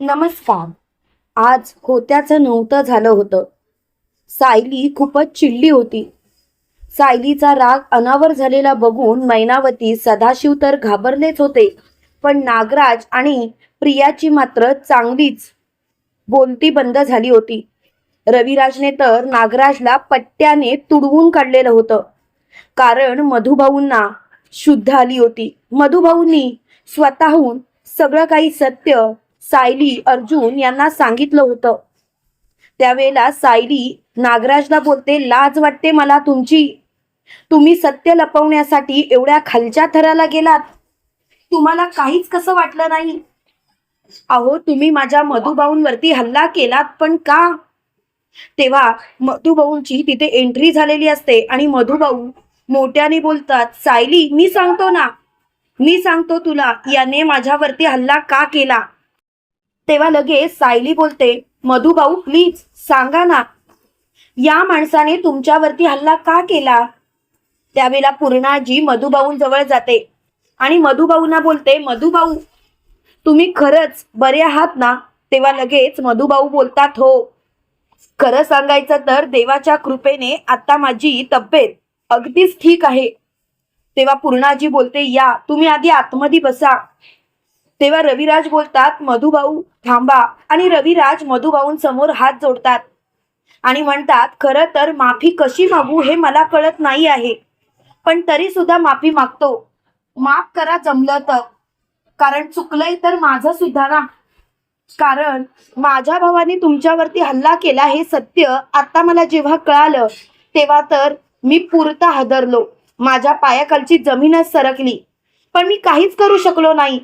नमस्कार. आज होत्याचं नव्हतं झालं होतं. सायली खूपच चिडली होती. सायलीचा राग अनावर झालेला बघून मैनावती सदाशिव तर घाबरलेच होते पण नागराज आणि प्रियाची मात्र चांगलीच बोलती बंद झाली होती. रविराजने तर नागराजला पट्ट्याने तुडवून काढलेलं होतं. कारण मधुभाऊंना शुद्ध आली होती. मधुभाऊंनी स्वतःहून सगळं काही सत्य सायली अर्जुन यांना सांगितलं होतं. त्यावेळेला सायली नागराजला बोलते लाज वाटते मला तुमची. तुम्ही सत्य लपवण्यासाठी एवढ्या खालच्या थराला गेलात. तुम्हाला काहीच कसं वाटलं नाही? अहो तुम्ही माझ्या मधुभाऊंवरती हल्ला केलात पण का? तेव्हा मधुभाऊंची तिथे एंट्री झालेली असते आणि मधुभाऊ मोठ्याने बोलतात सायली मी सांगतो ना. मी सांगतो तुला याने माझ्यावरती हल्ला का केला? तेव्हा लगेच सायली बोलते मधुभाऊ प्लीज सांगा ना. या माणसाने तुमच्यावरती हल्ला का केला? त्यावेळेला पूर्णाजी मधुभाऊंजवळ जाते आणि मधुभाऊंना बोलते मधुभाऊ तुम्ही खरंच बरे आहात ना? तेव्हा लगेच मधुभाऊ बोलतात हो. खरं सांगायचं तर देवाच्या कृपेने आता माझी तब्येत अगदीच ठीक आहे. तेव्हा पूर्णाजी बोलते या तुम्ही आधी आतमध्ये बसा. तेव्हा रविराज बोलतात मधुभाऊ थांबा. आणि रविराज मधुभाऊंसमोर हात जोडतात आणि म्हणतात खरं तर माफी कशी मागू हे मला कळत नाही आहे. पण तरी सुद्धा माफी मागतो. माफ करा जमलं तर. कारण चुकलंय तर माझं सुद्धा ना. कारण माझ्या भावाने तुमच्यावरती हल्ला केला हे सत्य आता मला जेव्हा कळालं तेव्हा तर मी पुरता हादरलो. माझ्या पायाखालची जमीनच सरकली. पण मी काहीच करू शकलो नाही.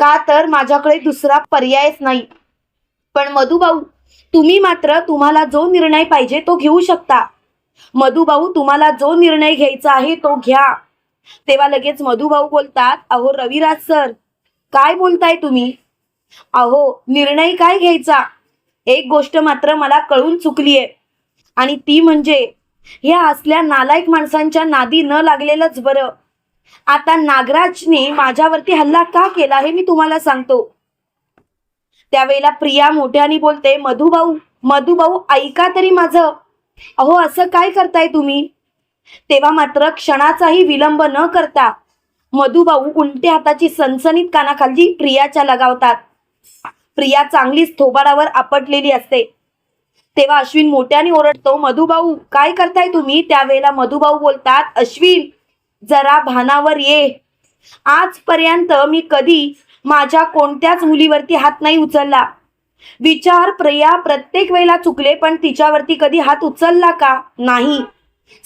का तर माझ्याकडे दुसरा पर्यायच नाही. पण मधुभाऊ तुम्ही मात्र तुम्हाला जो निर्णय पाहिजे तो घेऊ शकता. मधुभाऊ तुम्हाला जो निर्णय घ्यायचा आहे तो घ्या. तेव्हा लगेच मधुभाऊ बोलतात अहो रविराज सर काय बोलताय तुम्ही? अहो निर्णय काय घ्यायचा? एक गोष्ट मात्र मला कळून चुकलीये. आणि ती म्हणजे ह्या असल्या नालायक माणसांच्या नादी न लागलेलंच बरं. आता नागराजने माझ्यावरती हल्ला का केला हे मी तुम्हाला सांगतो. त्यावेळेला प्रिया मोठ्याने बोलते मधुभाऊ मधुभाऊ ऐका तरी माझं. अहो असं काय करताय तुम्ही? तेव्हा मात्र क्षणाचाही विलंब न करता मधुभाऊ उलट्या हाताची सनसनीत कानाखाली प्रियाच्या लगावतात. प्रिया चांगलीच थोबाडावर आपटलेली असते. तेव्हा अश्विन मोठ्याने ओरडतो मधुभाऊ काय करताय तुम्ही? त्यावेळेला मधुभाऊ बोलतात अश्विन जरा भानावर ये. आजपर्यंत मी कधी माझ्या कोणत्याच मुलीवरती हात नाही उचलला. विचार प्रिया प्रत्येक वेळेला चुकले पण तिच्यावरती कधी हात उचलला का? नाही.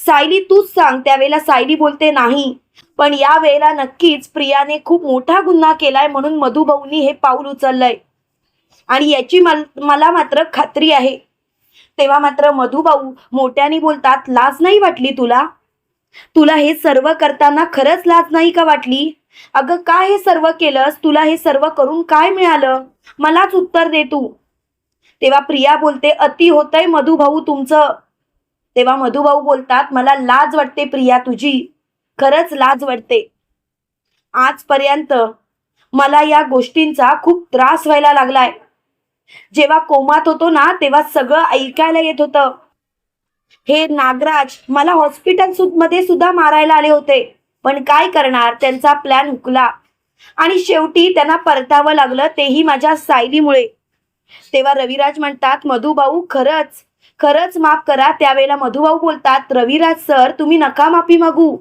सायली तूच सांग त्यावेळेला सायली बोलते नाही. पण या वेळेला नक्कीच प्रियाने खूप मोठा गुन्हा केलाय म्हणून मधुभाऊनी हे पाऊल उचललंय. आणि याची मला मात्र खात्री आहे. तेव्हा मात्र मधुभाऊ मोठ्याने बोलतात लाज नाही वाटली तुला? तुला हे सर्व करताना खरंच लाज नाही का वाटली? अगं काय हे सर्व केलंस? तुला हे सर्व करून काय मिळालं? मलाच उत्तर दे तू. तेव्हा प्रिया बोलते अति होतंय मधुभाऊ तुमचं. तेव्हा मधुभाऊ बोलतात मला लाज वाटते प्रिया तुझी. खरंच लाज वाटते. आजपर्यंत मला या गोष्टींचा खूप त्रास व्हायला लागलाय. जेव्हा कोमात होतो ना तेव्हा सगळं ऐकायला येत होतं. हे नागराज मला हॉस्पिटलमध्ये सुद्धा मारायला आले होते. पण काय करणार? त्यांचा प्लॅन हुकला. आणि शेवटी त्यांना परतावं लागलं तेही माझ्या सायलीमुळे. तेव्हा रविराज म्हणतात मधुभाऊ खरंच. खरंच माफ करा त्यावेळेला मधुभाऊ बोलतात रविराज सर तुम्ही नका माफी मागू.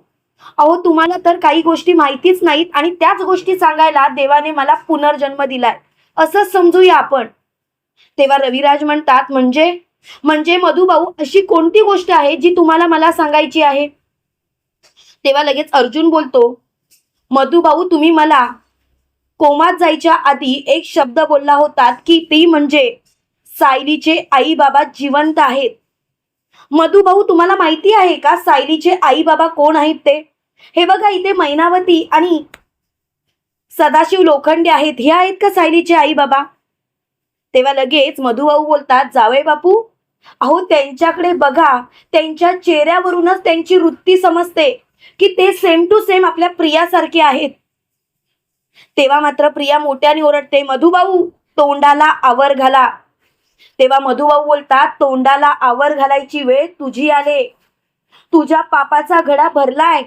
अहो तुम्हाला तर काही गोष्टी माहितीच नाहीत आणि त्याच गोष्टी सांगायला देवाने मला पुनर्जन्म दिलाय. असंच समजूया आपण. तेव्हा रविराज म्हणतात म्हणजे म्हणजे मधुभाऊ अशी कोणती गोष्ट आहे जी तुम्हाला मला सांगायची आहे? तेव्हा लगेच अर्जुन बोलतो मधुभाऊ तुम्ही मला कोमात जायच्या आधी एक शब्द बोलला होतात की ती म्हणजे सायलीचे आई बाबा जिवंत आहेत. मधुभाऊ तुम्हाला माहिती आहे का सायलीचे आई बाबा कोण आहेत ते? हे बघा इथे मैनावती आणि सदाशिव लोखंडे आहेत. हे आहेत का सायलीचे आई बाबा तेव्हा लगेच मधुभाऊ बोलतात जावे बापू अहो त्यांच्याकडे बघा त्यांच्या चेहऱ्यावरूनच त्यांची वृत्ती समजते की ते सेम टू सेम आपल्या प्रियासारखे आहेत. तेव्हा मात्र प्रिया मोठ्याने ओरडते मधुभाऊ तोंडाला आवर घाला. तेव्हा मधुभाऊ बोलतात तोंडाला आवर घालायची वेळ तुझी आले. तुझ्या पापाचा घडा भरलाय.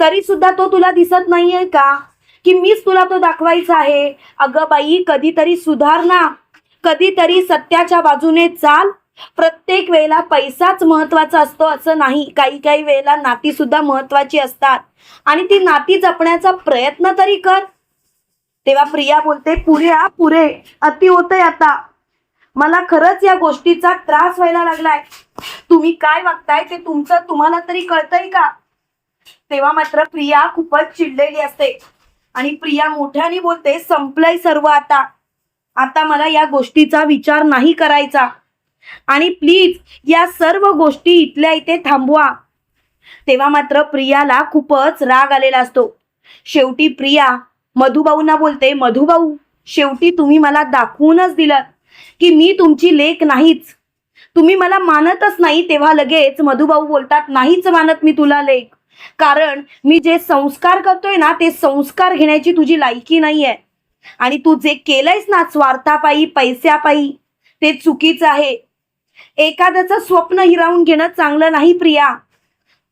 तरी सुद्धा तो तुला दिसत नाहीये का? की मीच तुला तो दाखवायचा आहे. अगं बाई कधीतरी सुधार ना कधीतरी सत्याच्या बाजूने चाल. प्रत्येक वेळेला पैसाच महत्त्वाचा असतो असं नाही. काही काही वेळेला नाती सुद्धा महत्वाची असतात. आणि ती नाती जपण्याचा प्रयत्न तरी कर. तेव्हा प्रिया बोलते पुऱ्या पुरे. अति होतंय आता. मला खरंच या गोष्टीचा त्रास व्हायला लागलाय. तुम्ही काय वागताय ते तुमचं तुम्हाला तरी कळतंय का? तेव्हा मात्र प्रिया खूपच चिडलेली असते. आणि प्रिया मोठ्याने बोलते संपलंय सर्व आता. आता मला या गोष्टीचा विचार नाही करायचा. आणि प्लीज या सर्व गोष्टी इथल्या इथे थांबवा. तेव्हा मात्र प्रियाला खूपच राग आलेला असतो. शेवटी प्रिया मधुभाऊंना बोलते मधुभाऊ शेवटी तुम्ही मला दाखवूनच दिलं की मी तुमची लेख नाहीच. तुम्ही मला मानतच नाही. तेव्हा लगेच मधुभाऊ बोलतात नाहीच मानत मी तुला लेख. कारण मी जे संस्कार करतोय ना ते संस्कार घेण्याची तुझी लायकी नाहीये. आणि तू जे केलंयस ना स्वार्थापायी पैशापायी ते चुकीचं आहे. एखाद्याचं स्वप्न हिरावून घेणं चांगलं नाही प्रिया.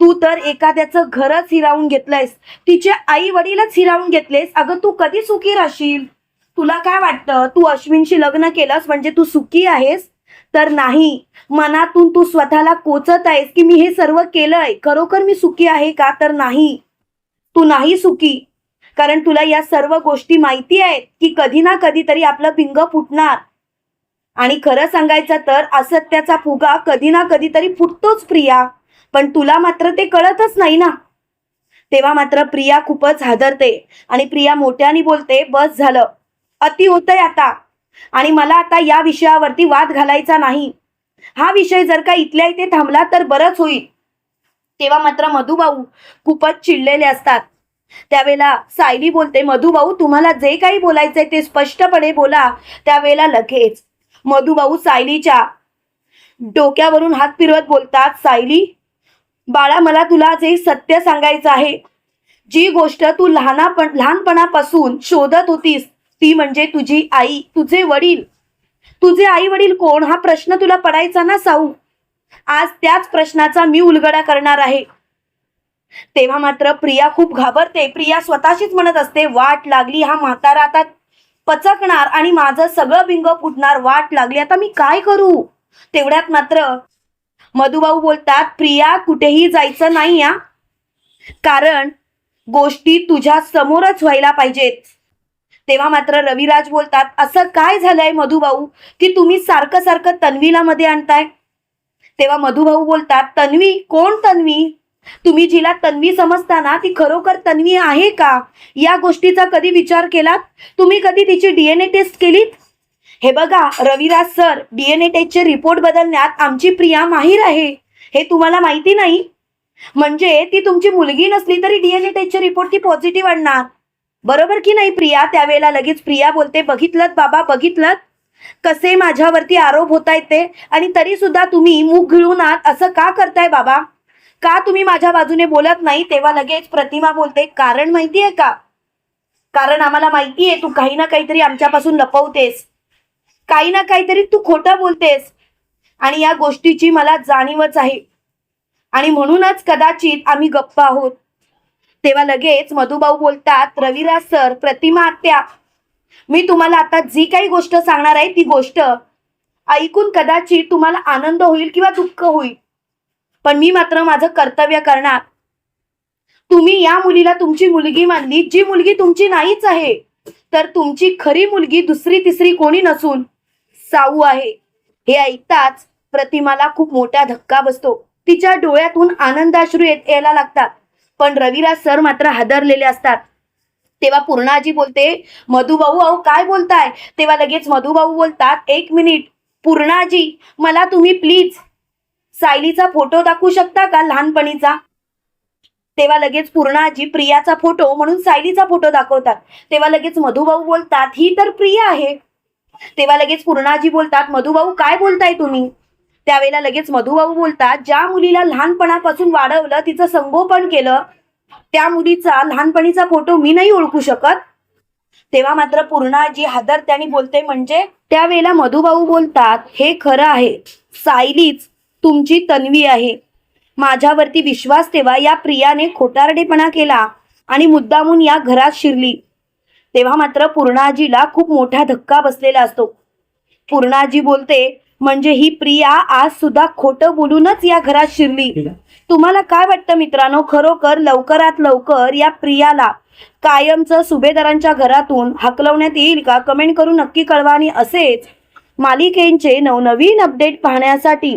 तू तर एखाद्याचं घरच हिरावून घेतलंयस. तिचे आई वडीलच हिरावून घेतलेस. अगं तू कधी सुखी राहशील? तुला काय वाटतं? तू अश्विनशी लग्न केलंस म्हणजे तू सुखी आहेस? तर नाही. मनातून तू स्वतःला कोचत आहेस की मी हे सर्व केलंय. खरोखर मी सुखी आहे का? तर नाही. तू नाही सुखी. कारण तुला या सर्व गोष्टी माहिती आहेत की कधी ना कधीतरी आपलं पिंग फुटणार. आणि खरं सांगायचं तर असत्याचा फुगा कधी ना कधीतरी फुटतोच प्रिया. पण तुला मात्र ते कळतच नाही ना. तेव्हा मात्र प्रिया खूपच हादरते आणि प्रिया मोठ्याने बोलते बस झालं. अति होतंय आता. आणि मला आता या विषयावरती वाद घालायचा नाही. हा विषय जर का इथल्या इथे थांबला तर बरंच होईल. तेव्हा मात्र मधुभाऊ खूपच चिडलेले असतात. त्यावेळेला सायली बोलते मधुभाऊ तुम्हाला जे काही बोलायचंय ते स्पष्टपणे बोला. त्यावेळेला लगेच. मधुभाऊ सायलीच्या डोक्यावरून हात फिरवत बोलतात सायली बाळा मला तुला जे सत्य सांगायचं आहे जी गोष्ट तू लहानापण लहानपणापासून शोधत होतीस ती म्हणजे तुझी आई तुझे वडील. तुझे आई वडील कोण? हा प्रश्न तुला पडायचा ना साऊ? आज त्याच प्रश्नाचा मी उलगडा करणार आहे. तेव्हा मात्र प्रिया खूप घाबरते. प्रिया स्वतःशीच म्हणत असते वाट लागली हा म्हातारा आता पचकणार आणि माझं सगळं बिंग फुटणार वाट लागली. आता मी काय करू? तेवढ्यात मात्र मधुभाऊ बोलतात प्रिया कुठेही जायचं नाही या कारण गोष्टी तुझ्या समोरच व्हायला पाहिजेत. तेव्हा मात्र रविराज बोलतात असं काय झालंय मधुभाऊ की तुम्ही सारखं सारखं तन्वीला मध्ये आणताय? तेव्हा मधुभाऊ बोलतात तन्वी कोण तन्वी? तुम्ही जिला तन्वी समजता ना ती खरोखर तन्वी आहे का? या गोष्टीचा कधी विचार केलात? तुम्ही कधी तिची डीएनए टेस्ट केलीत? हे बघा रविराज सर डीएनए टेस्टचे रिपोर्ट बदलण्यात आमची प्रिया माहीर आहे. हे तुम्हाला माहिती नाही? म्हणजे ती तुमची मुलगी नसली तरी डीएनए टेस्टचे रिपोर्ट ती पॉझिटिव्ह आणणार. बरोबर की नाही प्रिया? त्यावेळेला लगेच प्रिया बोलते बघितलं बाबा बघितलं कसे माझ्यावरती आरोप होता येते ते? आणि तरी सुद्धा तुम्ही मुख गिळून आत असं का करताय बाबा? का तुम्ही माझ्या बाजूने बोलत नाही? तेव्हा लगेच प्रतिमा बोलते कारण माहिती आहे का? कारण आम्हाला माहिती आहे तू काही ना काहीतरी आमच्यापासून लपवतेस. काही ना काहीतरी तू खोटं बोलतेस. आणि या गोष्टीची मला जाणीवच आहे. आणि म्हणूनच कदाचित आम्ही गप्प आहोत. तेव्हा लगेच मधुभाऊ बोलतात रविराज सर प्रतिमा आत्या मी तुम्हाला आता जी काही गोष्ट सांगणार आहे ती गोष्ट ऐकून कदाचित तुम्हाला आनंद होईल किंवा दुःख होईल. पण मी मात्र माझं कर्तव्य करणार. तुम्ही या मुलीला तुमची मुलगी मानली जी मुलगी तुमची नाहीच आहे तर तुमची खरी मुलगी दुसरी तिसरी कोणी नसून साऊ आहे. हे ऐकताच प्रतिमाला खूप मोठा धक्का बसतो. तिच्या डोळ्यातून आनंदाश्रू येत यायला लागतात. पण रविराज सर मात्र हादरलेले असतात. तेव्हा पूर्णाजी बोलते मधुभाऊ अहो काय बोलताय? तेव्हा लगेच मधुभाऊ बोलतात एक मिनिट पूर्णाजी मला तुम्ही प्लीज सायलीचा फोटो दाखवू शकता का? लहानपणीचा. तेव्हा लगेच पूर्णाजी प्रियाचा फोटो म्हणून सायलीचा फोटो दाखवतात. तेव्हा लगेच मधुभाऊ बोलतात ही तर प्रिया आहे. तेव्हा लगेच पूर्णाजी बोलतात मधुभाऊ काय बोलताय तुम्ही? त्यावेळेला लगेच मधुभाऊ बोलतात ज्या मुलीला लहानपणापासून वाढवलं तिचं संगोपन केलं त्या मुलीचा लहानपणीचा फोटो मी नाही ओळखू शकत. तेव्हा मात्र पूर्णाजी हादर हादरत्याने बोलते म्हणजे? त्यावेळेला मधुभाऊ बोलतात हे खरं आहे सायलीच तुमची तन्वी आहे. माझ्यावरती विश्वास ठेवा. या प्रियाने खोटारडेपणा केला आणि मुद्दामून या घरात शिरली. तेव्हा मात्र पूर्णाजीला खूप मोठा धक्का बसलेला असतो. पूर्णाजी बोलते म्हणजे ही प्रिया आज सुद्धा खोटं बोलूनच या घरात शिरली. तुम्हाला काय वाटतं मित्रांनो? खरोखर लवकरात लवकर या प्रियाला कायमचं सुभेदारांच्या घरातून हकलवण्यात येईल का? कमेंट करून नक्की कळवा. आणि असेच मालिकेंचे नवनवीन अपडेट पाहण्यासाठी